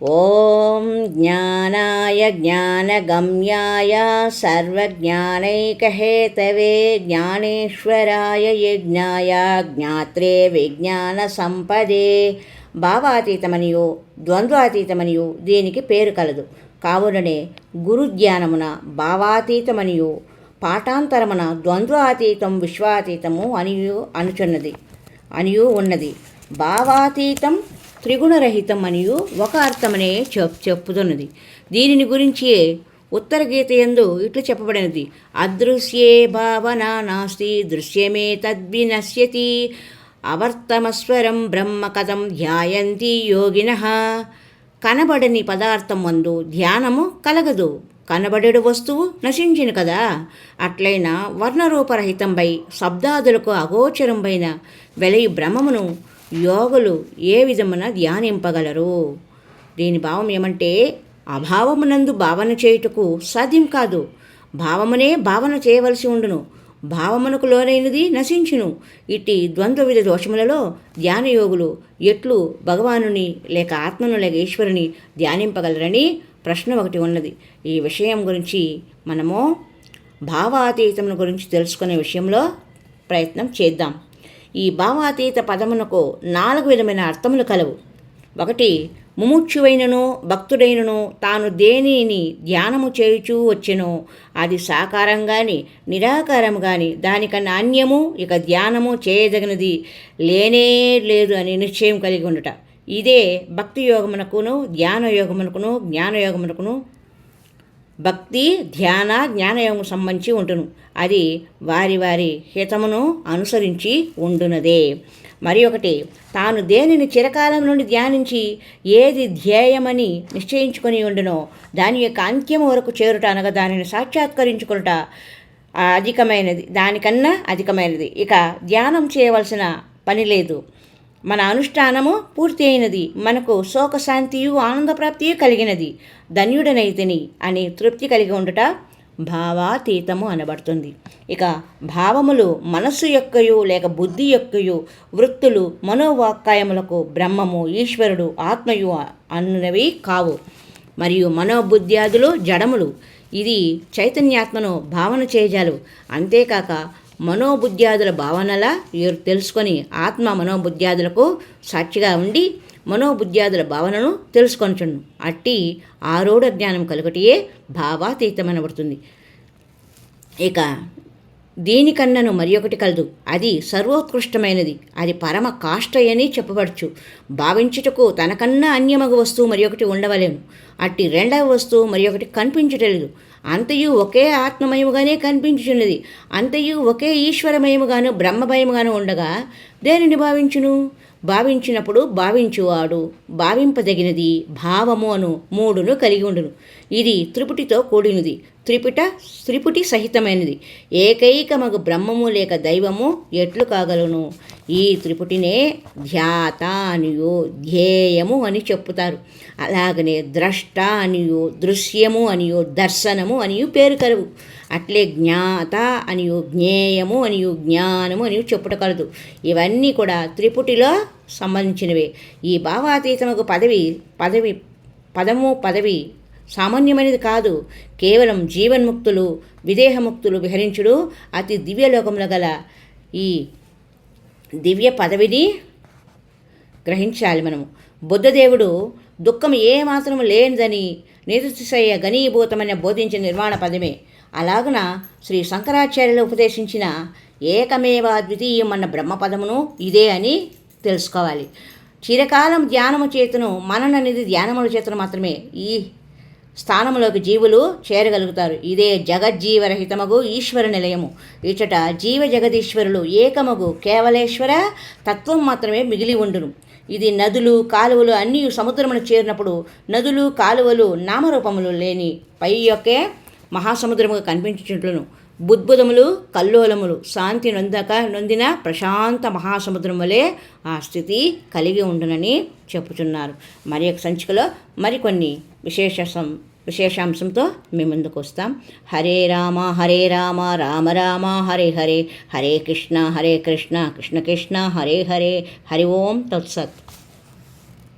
ॐ ज्ञानाय ज्ञानगम्याय सर्वज्ञानैकहेतवे ज्ञानेश्वराय यज्ञाय జ్ఞాత్రే విజ్ఞాన సంపదే భావాతీతమనియు ద్వంద్వాతీతమనియు దీనికి పేరు కలదు కావుననే గురుజ్ఞానమున భావాతీతమనియు పాఠాంతరమున ద్వంద్వాతీతం విశ్వాతీతము అనియు అనుచున్నది అనియు ఉన్నది భావాతీతం త్రిగుణరహితం అనియు ఒక అర్థమనే చెప్ చెప్పుతున్నది దీనిని గురించి ఉత్తర గీత యందు ఇట్లు చెప్పబడినది. అదృశ్యే భావన నాస్తి దృశ్యమే తద్వినశ్యతి అవర్తమస్వరం బ్రహ్మ కథం ధ్యాయంతి యోగిన. కనబడని పదార్థం మందు ధ్యానము కలగదు. కనబడేడు వస్తువు నశించిన కదా. అట్లైన వర్ణరూపరహితంపై శబ్దాదులకు అగోచరంపైన వెలయి బ్రహ్మమును యోగులు ఏ విధమున ధ్యానింపగలరు? దీని భావం ఏమంటే అభావమునందు భావన చేయుటకు సాధ్యం కాదు. భావమునే భావన చేయవలసి ఉండును. భావమునకు లోనైనది నశించును. ఇట్టి ద్వంద్వ విధ దోషములలో ధ్యానయోగులు ఎట్లు భగవానుని లేక ఆత్మను లేక ఈశ్వరుని ధ్యానింపగలరని ప్రశ్న ఒకటి ఉన్నది. ఈ విషయం గురించి మనము భావాతీతమును గురించి తెలుసుకునే విషయంలో ప్రయత్నం చేద్దాం. ఈ భావాతీత పదమునకు నాలుగు విధమైన అర్థములు కలవు. ఒకటి ముముక్షువైనను భక్తుడైనను తాను దేనిని ధ్యానము చేయుచూ వచ్చెనో అది సాకారం కానీ నిరాకారం కానీ దానికన్నా అన్యము ఇక ధ్యానము చేయదగినది లేనే లేదు అని నిశ్చయం కలిగి ఉండుట. ఇదే భక్తి యోగమునకును ధ్యాన యోగమునకును జ్ఞానయోగమునకును భక్తి ధ్యాన జ్ఞానయోగం సంబంధించి ఉంటును అది వారి వారి హితమును అనుసరించి ఉండునదే. మరి ఒకటి తాను దేనిని చిరకాలం నుండి ధ్యానించి ఏది ధ్యేయమని నిశ్చయించుకొని ఉండునో దాని యొక్క అంత్యం వరకు చేరుట అనగా దానిని సాక్షాత్కరించుకునుట అధికమైనది. దానికన్నా అధికమైనది. ఇక ధ్యానం చేయవలసిన పని లేదు. మన అనుష్ఠానము పూర్తి అయినది మనకు శోకశాంతియు ఆనందప్రాప్తియు కలిగినది. ధన్యుడనైతిని అని తృప్తి కలిగి ఉండుట భావాతీతము అనబడుతుంది. ఇక భావములు మనస్సు యొక్కయు లేక బుద్ధి యొక్కయు వృత్తులు మనోవాక్కాయములకు బ్రహ్మము ఈశ్వరుడు ఆత్మయు అన్నవి కావు. మరియు మనోబుద్ధ్యాదులు జడములు. ఇది చైతన్యాత్మను భావన చేయజాలు. అంతేకాక మనోబుద్ధ్యాదుల భావనల వీరు తెలుసుకొని ఆత్మ మనోబుద్ధ్యాదులకు సాక్షిగా ఉండి మనోబుద్ధ్యాదుల భావనను తెలుసుకొనచుండు. అట్టి ఆరోఢ జ్ఞానం కలుగటియే భావాతీతమనబడుతుంది. ఇక దీనికన్నను మరి ఒకటి కలదు. అది సర్వోత్కృష్టమైనది. అది పరమ కాష్టయని చెప్పబడచ్చు భావించుటకు తనకన్నా అన్యమగు వస్తువు మరి ఒకటి ఉండవలేను. అట్టి రెండవ వస్తువు మరి ఒకటి కనిపించటలేదు. అంతయు ఒకే ఆత్మమయముగానే కనిపించుచున్నది. అంతయు ఒకే ఈశ్వరమయముగాను బ్రహ్మభయముగాను ఉండగా దేనిని భావించును? భావించినప్పుడు భావించువాడు భావింపదగినది భావము అను మూడును కలిగి ఉండును. ఇది త్రిపుటితో కూడినది. త్రిపుట త్రిపుటి సహితమైనది. ఏకైకమగు బ్రహ్మము లేక దైవము ఎట్లు కాగలను? ఈ త్రిపుటినే ధ్యాత అనియో ధ్యేయము అని చెప్పుతారు. అలాగనే ద్రష్ట అనియో దృశ్యము అనియో దర్శనము అనియు పేరు కలవు. అట్లే జ్ఞాత అనియు జ్ఞేయము అనియు జ్ఞానము అనియు చెప్పుట కలదు. ఇవన్నీ కూడా త్రిపుటిలో సంబంధించినవే. ఈ భావాతీతముకు పదవి పదవి పదము పదవి సామాన్యమైనది కాదు. కేవలం జీవన్ముక్తులు విదేహముక్తులు విహరించుడు అతి దివ్యలోకంలో గల ఈ దివ్య పదవిని గ్రహించాలి మనము. బుద్ధదేవుడు దుఃఖం ఏమాత్రం లేనిదని నిరుతిశయ గణీభూతమని బోధించిన నిర్మాణ పదమే. అలాగున శ్రీ శంకరాచార్యులు ఉపదేశించిన ఏకమేవ ద్వితీయం అన్న బ్రహ్మపదమును ఇదే అని తెలుసుకోవాలి. చిరకాలం ధ్యానము చేతను మనననేది ధ్యానముల చేతను మాత్రమే. ఈ స్థానములోకి జీవులు చేరగలుగుతారు. ఇదే జగజ్జీవరహితమగు ఈశ్వర నిలయము. ఇచట జీవ జగదీశ్వరులు ఏకమగు కేవలేశ్వర తత్వం మాత్రమే మిగిలి ఉండును. ఇది నదులు కాలువలు అన్నీ సముద్రమును చేరినప్పుడు నదులు కాలువలు నామరూపములు లేని పై యొక్కే మహాసముద్రముగా కనిపించుచుంట్లను బుద్భుదములు కల్లోలములు శాంతి నొందక నొందిన ప్రశాంత మహాసముద్రం వలె ఆ స్థితి కలిగి ఉండునని చెప్పుచున్నారు. మరి ఒక సంచికలో మరికొన్ని విశేష విశేషాంశంతో మీ ముందుకు వస్తాం. హరే రామ హరే రామ రామ రామ హరే హరే. హరే కృష్ణ హరే కృష్ణ కృష్ణ కృష్ణ హరే హరే. హరి ఓం తత్సత్.